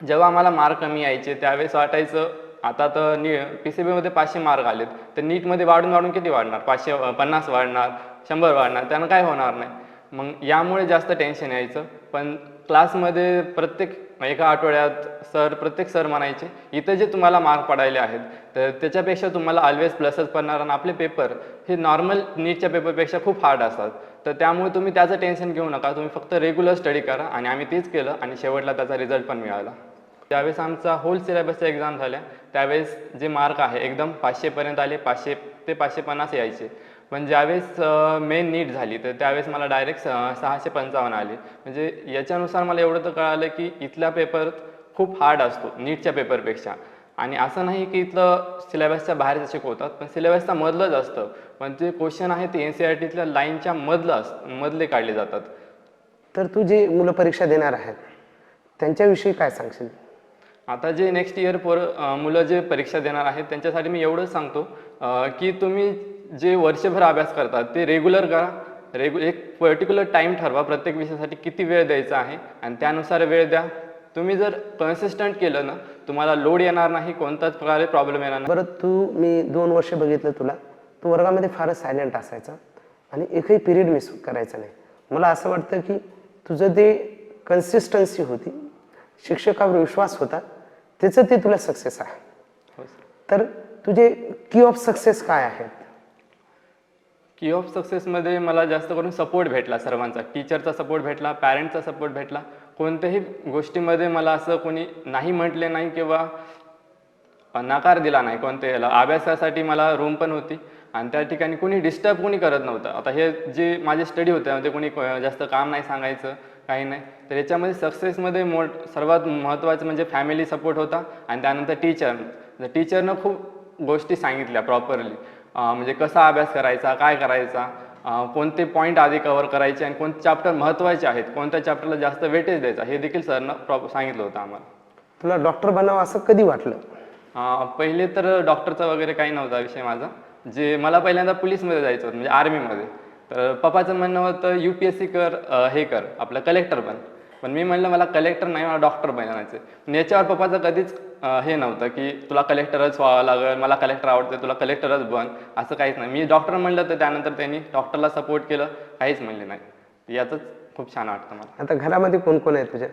जेव्हा आम्हाला मार्क कमी यायचे त्यावेळेस वाटायचं आता तर नी पी सी बीमध्ये पाचशे मार्क आलेत. तर नीटमध्ये वाढून वाढून किती वाढणार? पाचशे पन्नास वाढणार शंभर वाढणार त्यानं काय होणार नाही? मग यामुळे जास्त टेन्शन यायचं. पण क्लासमध्ये प्रत्येक एका आठवड्यात सर प्रत्येक सर म्हणायचे इथं जे तुम्हाला मार्क पडायले आहेत तर त्याच्यापेक्षा तुम्हाला ऑलवेज प्लसच पडणार आणि आपले पेपर हे नॉर्मल नीटच्या पेपरपेक्षा खूप हार्ड असतात. तर त्यामुळे तुम्ही त्याचं टेन्शन घेऊ नका. तुम्ही फक्त रेग्युलर स्टडी करा आणि आम्ही तेच केलं आणि शेवटला त्याचा रिझल्ट पण मिळाला. ज्यावेळेस आमचा होल सिलेबसच्या एक्झाम झाल्या त्यावेळेस जे मार्क आहे एकदम पाचशेपर्यंत आले पाचशे ते पाचशे पन्नास यायचे. पण ज्यावेळेस मेन नीट झाली तर त्यावेळेस मला डायरेक्ट सहाशे पंचावन्न आले. म्हणजे याच्यानुसार मला एवढं तर कळालं की इथला पेपर खूप हार्ड असतो नीटच्या पेपरपेक्षा आणि असं नाही की इथलं सिलेबसच्या बाहेर शिकवतात पण सिलेबसच्या मधलंच असतं. पण जे क्वेश्चन आहे ते एन सी आर टीतल्या लाईनच्या मधलं अस मधले काढले जातात. तर तू जे मुलं परीक्षा देणार आहेत त्यांच्याविषयी काय सांगशील? आता जे नेक्स्ट इयर पोर मुलं जे परीक्षा देणार आहेत त्यांच्यासाठी मी एवढंच सांगतो की तुम्ही जे वर्षभर अभ्यास करतात ते रेग्युलर करा. रेगु एक पर्टिक्युलर टाईम ठरवा प्रत्येक विषयासाठी किती वेळ द्यायचा आहे आणि त्यानुसार वेळ द्या. तुम्ही जर कन्सिस्टंट केलं ना तुम्हाला लोड येणार नाही कोणताच प्रकारे प्रॉब्लेम येणार नाही. बरं तू मी दोन वर्ष बघितलं तुला. तू वर्गामध्ये फारच सायलेंट असायचा आणि एकही पिरियड मिस करायचा नाही. मला असं वाटतं की तुझं ते कन्सिस्टन्सी होती. शिक्षकावर विश्वास होता. त्याचं ते तुला सक्सेस आहे. हो तर तुझे की ऑफ सक्सेस काय आहेत? की ऑफ सक्सेसमध्ये मला जास्त करून सपोर्ट भेटला सर्वांचा. टीचरचा सपोर्ट भेटला पॅरेंटचा सपोर्ट भेटला. कोणत्याही गोष्टीमध्ये मला असं कोणी नाही म्हटले नाही किंवा नकार दिला नाही कोणत्या याला अभ्यासासाठी मला रूम पण होती. आणि त्या ठिकाणी कोणी डिस्टर्ब कोणी करत नव्हतं. आता हे जे माझे स्टडी होते म्हणजे कोणी जास्त काम नाही सांगायचं काही नाही. तर याच्यामध्ये सक्सेसमध्ये मोठ सर्वात महत्त्वाचं म्हणजे फॅमिली सपोर्ट होता आणि त्यानंतर टीचर टीचरनं खूप गोष्टी सांगितल्या प्रॉपरली म्हणजे कसा अभ्यास करायचा काय करायचा कोणते पॉईंट आधी कव्हर करायचे आणि कोणते चॅप्टर महत्त्वाचे आहेत कोणत्या चॅप्टरला जास्त वेटेज द्यायचा हे देखील सरनं प्रॉप सांगितलं होतं आम्हाला. तुला डॉक्टर बनावं असं कधी वाटलं? पहिले तर डॉक्टरचा वगैरे काही नव्हता विषय माझा. जे मला पहिल्यांदा पोलीसमध्ये जायचं होतं म्हणजे आर्मीमध्ये. तर पप्पाचं म्हणणं होतं यू पी एस सी कर अं, हे कर आपलं कलेक्टर बन. पण मी म्हणलं मला कलेक्टर नाही मला डॉक्टर बनायचं पण याच्यावर पप्पाचं कधीच अं, हे नव्हतं की तुला कलेक्टरच व्हावं लागेल मला कलेक्टर आवडतं तुला कलेक्टरच बन असं काहीच नाही. मी डॉक्टर म्हणलं तर त्यानंतर त्यांनी डॉक्टरला सपोर्ट केलं काहीच म्हणले नाही. याचंच खूप छान वाटतं मला. आता घरामध्ये कोण कोण आहे तुझ्या?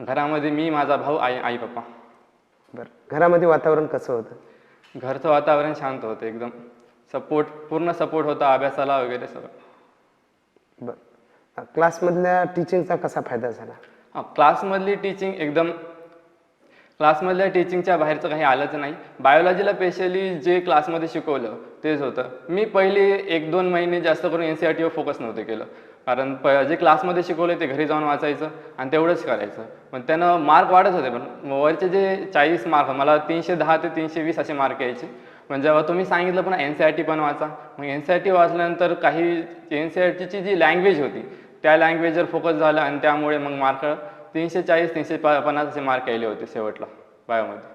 घरामध्ये मी माझा भाऊ आई आई पप्पा. बरं. घरामध्ये वातावरण कसं होतं? घरचं वातावरण शांत होतं एकदम. सपोर्ट पूर्ण सपोर्ट होता अभ्यासाला वगैरे सगळं. बरं. क्लासमधल्या टीचिंगचा कसा फायदा झाला? हां क्लासमधली टीचिंग एकदम क्लासमधल्या टीचिंगच्या बाहेरचं काही आलंच नाही. बायोलॉजीला स्पेशली जे क्लासमध्ये शिकवलं तेच होतं. मी पहिले एक दोन महिने जास्त करून एन सी आर टीवर फोकस नव्हतं केलं. कारण प जे क्लासमध्ये शिकवले ते घरी जाऊन वाचायचं आणि तेवढंच करायचं. पण त्यानं मार्क वाढत होते पण वरचे जे चाळीस मार्क मला तीनशे दहा ते तीनशे वीस असे मार्क यायचे. पण जेव्हा तुम्ही सांगितलं पण एन सी आर टी पण वाचा. मग एन सी आर टी वाचल्यानंतर काही एन सी आर टीची जी लँग्वेज होती त्या लँग्वेजवर फोकस झाला आणि त्यामुळे मग मार्क तीनशे चाळीस तीनशे प पन्नास असे मार्क यायले होते शेवटला बायोमध्ये